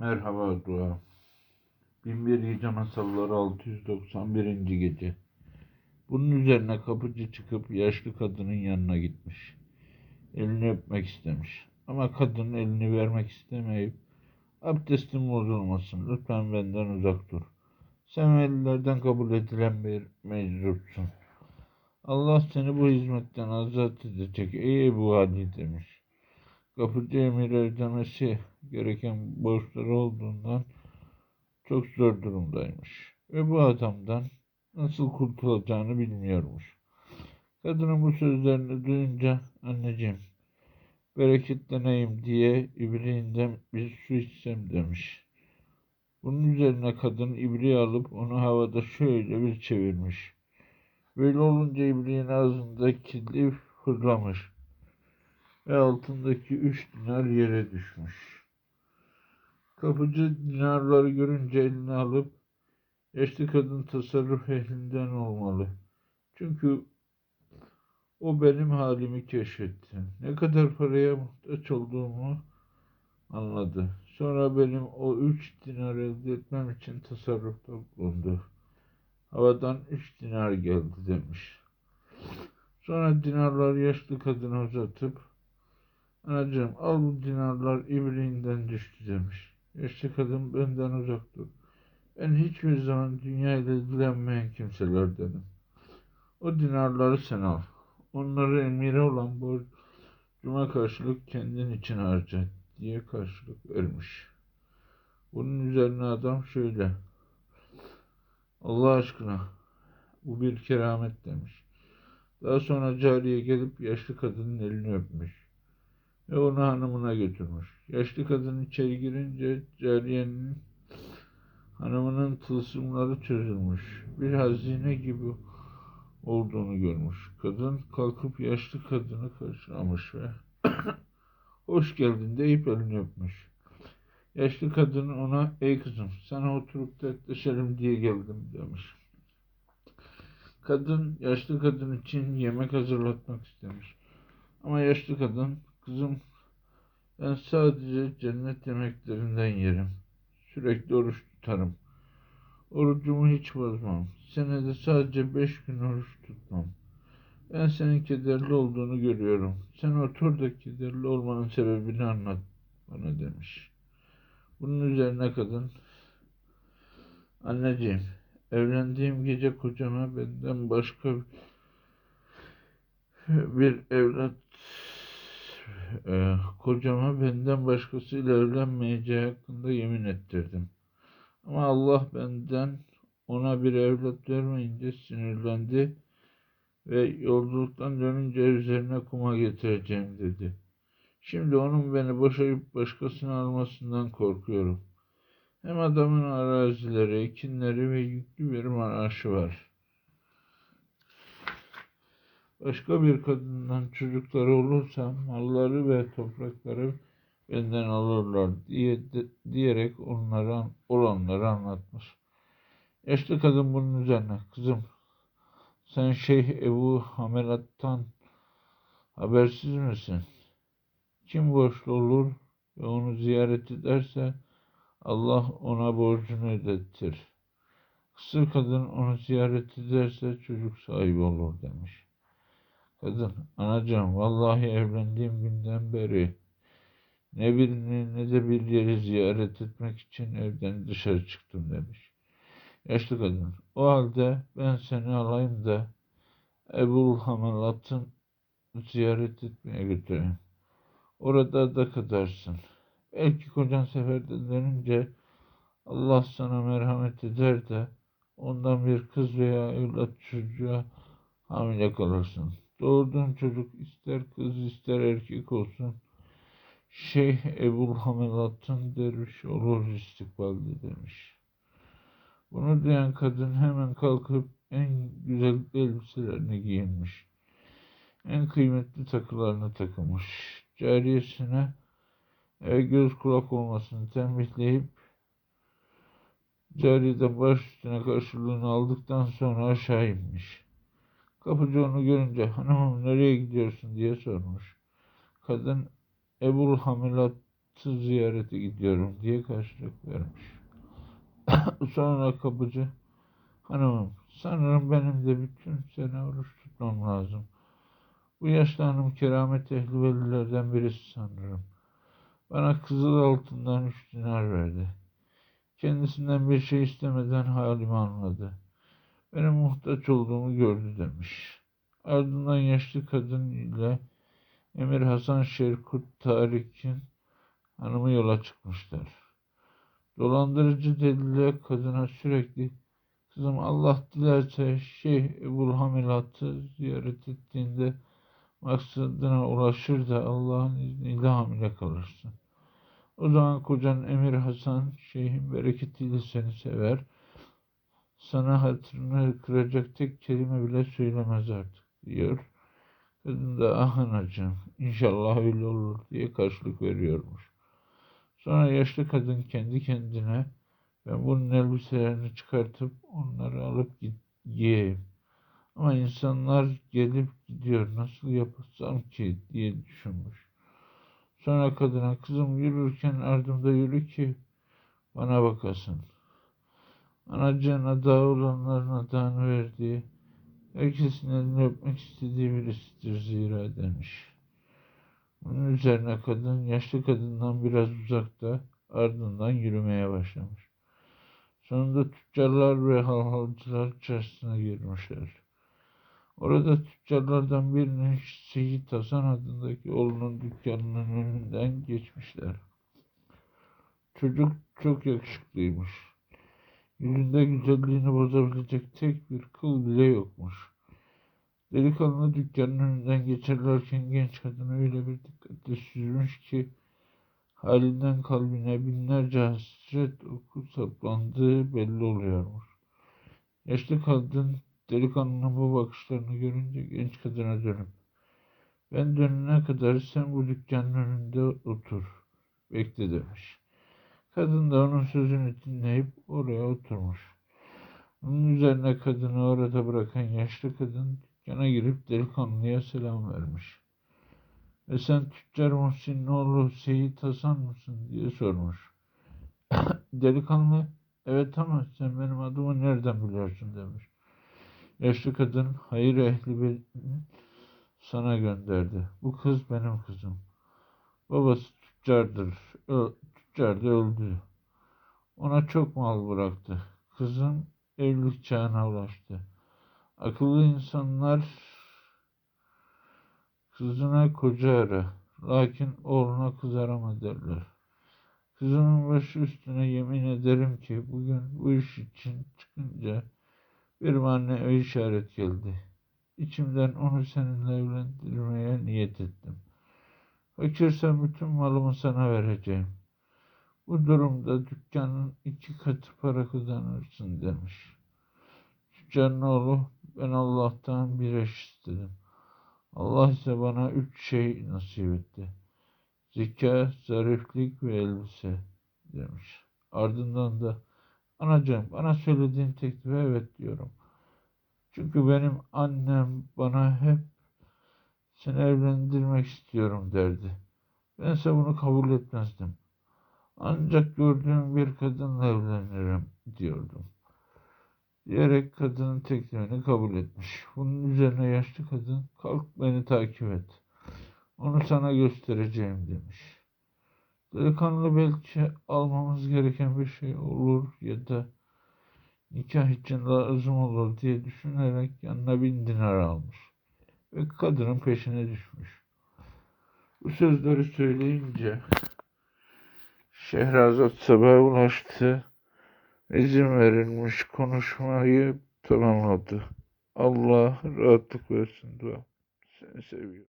Merhaba dua. Binbir Gece Masalları 691. Gece. Bunun üzerine kapıcı çıkıp yaşlı kadının yanına gitmiş. Elini öpmek istemiş. Ama kadın elini vermek istemeyip abdestin bozulmasın lütfen benden uzak dur. Sen velilerden kabul edilen bir meczupsun. Allah seni bu hizmetten azat edecek ey Ebu Ali demiş. Kapıcı emir ödemesi gereken borçları olduğundan çok zor durumdaymış. Ve bu adamdan nasıl kurtulacağını bilmiyormuş. Kadının bu sözlerini duyunca anneciğim bereketleneyim diye ibriğinden bir su içsem demiş. Bunun üzerine kadın ibriği alıp onu havada şöyle bir çevirmiş. Böyle olunca ibriğin ağzındaki lif fırlamış ve altındaki üç dinar yere düşmüş. Kapıcı dinarları görünce eline alıp yaşlı kadın tasarruf ehlinden olmalı. Çünkü o benim halimi keşfetti. Ne kadar paraya muhtaç olduğumu anladı. Sonra benim o üç dinar elde etmem için tasarrufta bulundu. Havadan üç dinar geldi demiş. Sonra dinarları yaşlı kadına uzatıp Anacığım al bu dinarlar ibriğinden düştü demiş. Yaşlı kadın benden uzak dur. Ben hiçbir zaman dünya ile ilgilenmeyen kimselerdenim. O dinarları sen al. Onları emire olan borcuma karşılık kendin için harca diye karşılık vermiş. Bunun üzerine adam şöyle. Allah aşkına bu bir keramet demiş. Daha sonra cariye gelip yaşlı kadının elini öpmüş ve onu hanımına götürmüş. Yaşlı kadın içeri girince cariyenin hanımının tılsımları çözülmüş. Bir hazine gibi olduğunu görmüş. Kadın kalkıp yaşlı kadını karşılamış ve hoş geldin deyip elini öpmüş. Yaşlı kadın ona ey kızım sana oturup dertleşelim diye geldim demiş. Kadın yaşlı kadın için yemek hazırlatmak istemiş. Ama yaşlı kadın kızım ben sadece cennet yemeklerinden yerim. Sürekli oruç tutarım. Orucumu hiç bozmam. Senede sadece beş gün oruç tutmam. Ben senin kederli olduğunu görüyorum. Sen otur da kederli olmanın sebebini anlat bana demiş. Bunun üzerine kadın, anneciğim, evlendiğim gece kocama benden başka bir evlat e, kocama benden başkasıyla evlenmeyeceği hakkında yemin ettirdim. Ama Allah benden ona bir evlat vermeyince sinirlendi ve yolculuktan dönünce üzerine kuma getireceğim dedi. Şimdi onun beni boşayıp başkasını almasından korkuyorum. Hem adamın arazileri, ekinleri ve yüklü bir maaşı var. Başka bir kadından çocukları olursa malları ve toprakları benden alırlar diye de, diyerek onlara olanları anlatmış. Yaşlı kadın bunun üzerine kızım sen Şeyh Ebu Hamelat'tan habersiz misin? Kim borçlu olur ve onu ziyaret ederse Allah ona borcunu ödettir. Kısır kadın onu ziyaret ederse çocuk sahibi olur demiş. Kadın, anacığım vallahi evlendiğim günden beri ne birini ne de bir yeri ziyaret etmek için evden dışarı çıktım demiş. Yaşlı kadın, o halde ben seni alayım da Ebul Hamalat'ın ziyaret etmeye götüreyim. Orada da kadarsın. Belki kocan seferden dönünce Allah sana merhamet eder de ondan bir kız veya evlat çocuğa hamile kalırsın. Doğurduğun çocuk ister kız ister erkek olsun. Şeyh Ebul Hamelat'ın derviş olur istikbalde demiş. Bunu duyan kadın hemen kalkıp en güzel elbiselerini giyinmiş. En kıymetli takılarını takılmış. Cariyesine göz kulak olmasını tembihleyip cariyeden baş üstüne karşılığını aldıktan sonra aşağı inmiş. Kapıcı onu görünce hanımım nereye gidiyorsun diye sormuş. Kadın Ebul Hamilat atı ziyarete gidiyorum diye karşılık vermiş. Sonra kapıcı hanımım sanırım benim de bütün sene oruç tutmam lazım. Bu yaşlı hanım keramet ehli velilerden birisi sanırım. Bana kızıl altından üç dinar verdi. Kendisinden bir şey istemeden halimi anladı. Benim muhtaç olduğumu gördü demiş. Ardından yaşlı kadın ile Emir Hasan Şerkut Tarik'in hanımı yola çıkmışlar. Dolandırıcı delile kadına sürekli kızım Allah dilerse Şeyh Ebul Hamilat'ı ziyaret ettiğinde maksadına ulaşır da Allah'ın izniyle hamile kalırsın. O zaman kocan Emir Hasan şeyhin bereketiyle seni sever. Sana hatırını kıracak tek kelime bile söylemez artık diyor. Kadın da ah anacığım inşallah öyle olur diye karşılık veriyormuş. Sonra yaşlı kadın kendi kendine ben bunun elbiselerini çıkartıp onları alıp git, giyeyim. Ama insanlar gelip gidiyor nasıl yapsam ki diye düşünmüş. Sonra kadına kızım yürürken ardımda yürü ki bana bakasın. Anacığın adı olanların adını verdiği, herkesin elini öpmek istediği birisidir zira demiş. Bunun üzerine kadın yaşlı kadından biraz uzakta ardından yürümeye başlamış. Sonunda tüccarlar ve halhalcılar çarşısına girmişler. Orada tüccarlardan birinin Seyit Hasan adındaki oğlunun dükkanının önünden geçmişler. Çocuk çok yakışıklıymış. Yüzünde güzelliğini bozabilecek tek bir kıl bile yokmuş. Delikanlı dükkanın önünden geçerlerken genç kadını öyle bir dikkatle süzmüş ki halinden kalbine binlerce hasret oku saplandığı belli oluyormuş. Yaşlı kadın delikanlının bu bakışlarını görünce genç kadına dönüp ben dönene kadar sen bu dükkanın önünde otur, bekle demiş. Kadın da onun sözünü dinleyip oraya oturmuş. Bunun üzerine kadını orada bırakan yaşlı kadın dükkana girip delikanlıya selam vermiş. Ve sen tüccar Muhsin'in oğlu Seyit Hasan mısın diye sormuş. Delikanlı evet ama sen benim adımı nereden biliyorsun demiş. Yaşlı kadın hayır ehli beni sana gönderdi. Bu kız benim kızım. Babası tüccardır. Ö tüccar da öldü. Ona çok mal bıraktı. Kızım evlilik çağına ulaştı. Akıllı insanlar kızına koca ara. Lakin oğluna kız arama derler. Kızımın başı üstüne yemin ederim ki bugün bu iş için çıkınca bir anne işaret geldi. İçimden onu seninle evlendirmeye niyet ettim. Fakirsen bütün malımı sana vereceğim. Bu durumda dükkanın iki katı para kazanırsın demiş. Tüccarın oğlu ben Allah'tan bir eş istedim. Allah ise bana üç şey nasip etti. Zeka, zariflik ve elbise demiş. Ardından da anacığım bana söylediğin teklife evet diyorum. Çünkü benim annem bana hep seni evlendirmek istiyorum derdi. Bense bunu kabul etmezdim. Ancak gördüğüm bir kadınla evlenirim diyordum. Diyerek kadının teklifini kabul etmiş. Bunun üzerine yaşlı kadın kalk beni takip et. Onu sana göstereceğim demiş. Delikanlı belki almamız gereken bir şey olur ya da nikah için lazım olur diye düşünerek yanına bin dinar almış ve kadının peşine düşmüş. Bu sözleri söyleyince Şehrazat sabaha ulaştı. İzin verilmiş konuşmayı tamamladı. Allah rahatlık versin dua. Seni seviyorum.